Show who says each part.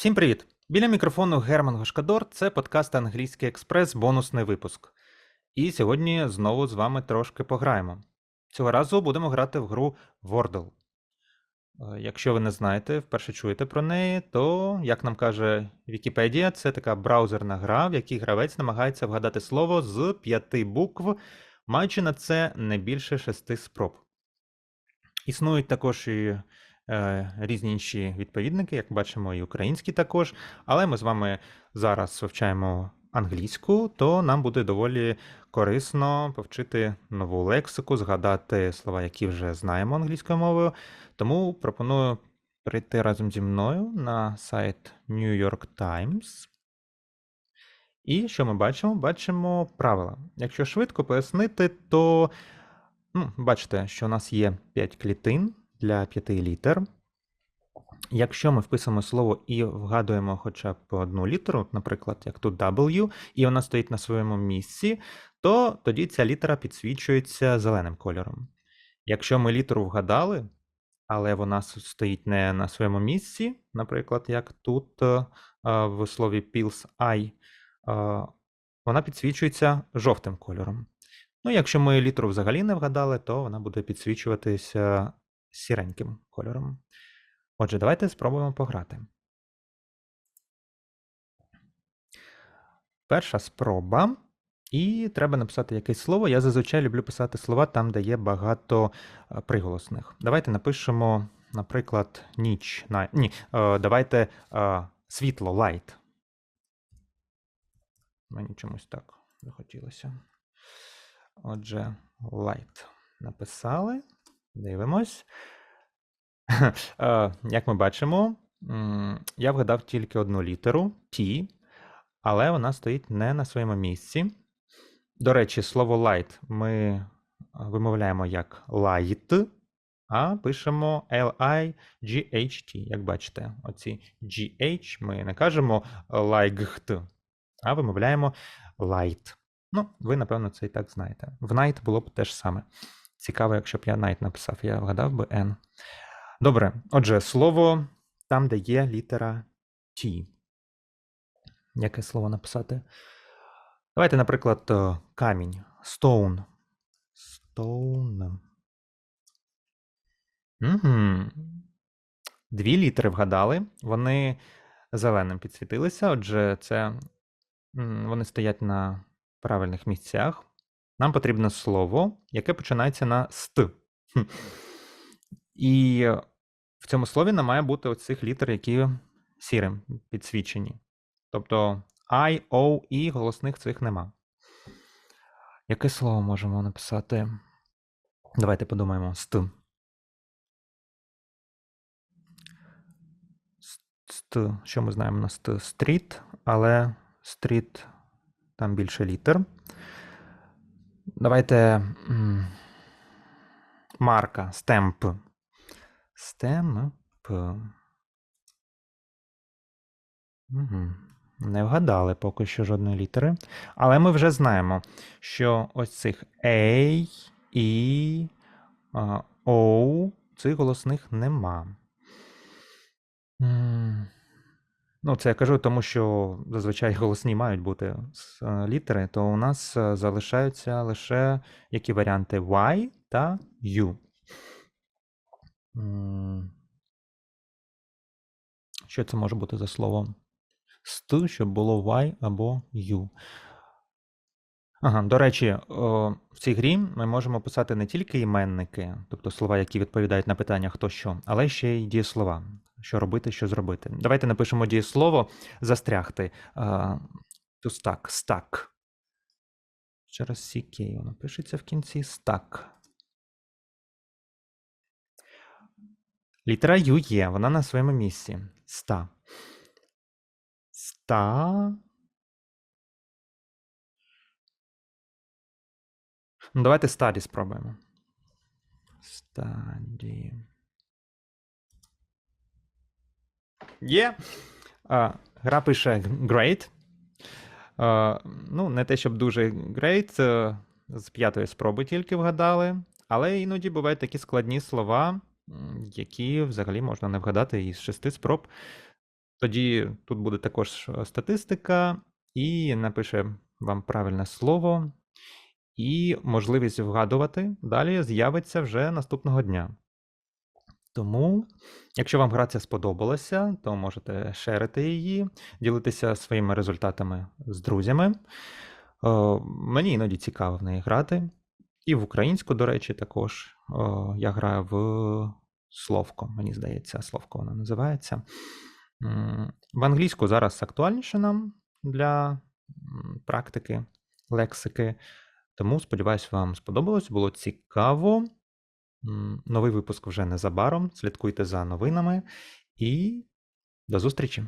Speaker 1: Всім привіт! Біля мікрофону Герман Гошкадор. Це подкаст Англійський Експрес, бонусний випуск. І сьогодні знову з вами трошки пограємо. Цього разу будемо грати в гру Wordle. Е, Якщо ви не знаєте, вперше чуєте про неї, то, як нам каже Вікіпедія, це така браузерна гра, в якій гравець намагається вгадати слово з п'яти букв, маючи на це не більше шести спроб. Існують також і різні інші відповідники, як бачимо, і українські також. Але ми з вами зараз вивчаємо англійську, то нам буде доволі корисно повчити нову лексику, згадати слова, які вже знаємо англійською мовою. Тому пропоную прийти разом зі мною на сайт New York Times. І що ми бачимо? Бачимо правила. Якщо швидко пояснити, то ну, бачите, що у нас є 5 клітин для 5 літер. Якщо ми вписуємо слово і вгадуємо хоча б одну літеру, наприклад, як тут W, і вона стоїть на своєму місці, то тоді ця літера підсвічується зеленим кольором. Якщо ми літеру вгадали, але вона стоїть не на своєму місці, наприклад, як тут е, е, в слові pills I, е, вона підсвічується жовтим кольором. Ну, якщо ми літеру взагалі не вгадали, то вона буде підсвічуватися сіреньким кольором. Отже, давайте спробуємо пограти. Перша спроба. І треба написати якесь слово. Я зазвичай люблю писати слова там, де є багато е, приголосних. Давайте напишемо, наприклад, ніч. Ні, е, давайте е, світло, light. Мені чомусь так захотілося. Отже, light. Написали. Дивимось. Е, Як ми бачимо, я вгадав тільки одну літеру T, але вона стоїть не на своєму місці. До речі, слово light ми вимовляємо як light, а пишемо L-I-G-H-T. Як бачите, оці GH ми не кажемо light, а вимовляємо light. Ну, ви, напевно, це і так знаєте. В night було б те ж саме. Цікаво, якщо б я night написав, я вгадав би N. Добре, отже, слово там, де є літера T. Яке слово написати? Давайте, наприклад, е, камінь. Stone. Stone. Угу. Дві літери вгадали. Вони зеленим підсвітилися. Отже, це вони стоять на правильних місцях. Нам потрібно слово, яке починається на ст. І в цьому слові не має бути оцих літер, які сірим підсвічені. Тобто I, O, І голосних цих нема. Яке слово можемо написати? Давайте подумаємо. Ст. Ст. Що ми знаємо на ст? Стріт, але стріт там більше літер. Давайте. Марка, стемп. Стемп. Угу. Не вгадали поки що жодної літери. Але ми вже знаємо, що ось цих A, E, O, цих голосних нема. Ну, це я кажу, тому що зазвичай голосні мають бути е, літери, то у нас е, залишаються лише які варіанти Y та U. Що це може бути за слово? Ст, щоб було Y або U. Ага, до речі, в цій грі ми можемо писати не тільки іменники, тобто слова, які відповідають на питання хто що, але ще й дієслова. Що робити, що зробити. Давайте напишемо дієслово застрягти. To stuck, stuck. Через CK воно пишеться в кінці stuck. Літера U є, вона на своєму місці. Ста. Ста. Ну, давайте study спробуємо. Study. Є. А, гра пише great. А, ну, не те, щоб дуже great. е, З п'ятої спроби тільки вгадали. Але іноді бувають такі складні слова, які взагалі можна не вгадати із шести спроб. Тоді тут буде також е, статистика, і напише вам правильне слово, і можливість вгадувати далі з'явиться вже наступного дня. Тому, якщо вам гра ця сподобалася, то можете шерити її, ділитися своїми результатами з друзями. Е, Мені іноді цікаво в неї грати. І в українську, до речі, також Е, я граю в Словко, мені здається, Словко вона називається. В англійську зараз актуальніше нам для практики, лексики. Тому сподіваюся, вам сподобалось, було цікаво. Новий випуск вже незабаром. Слідкуйте за новинами і до зустрічі!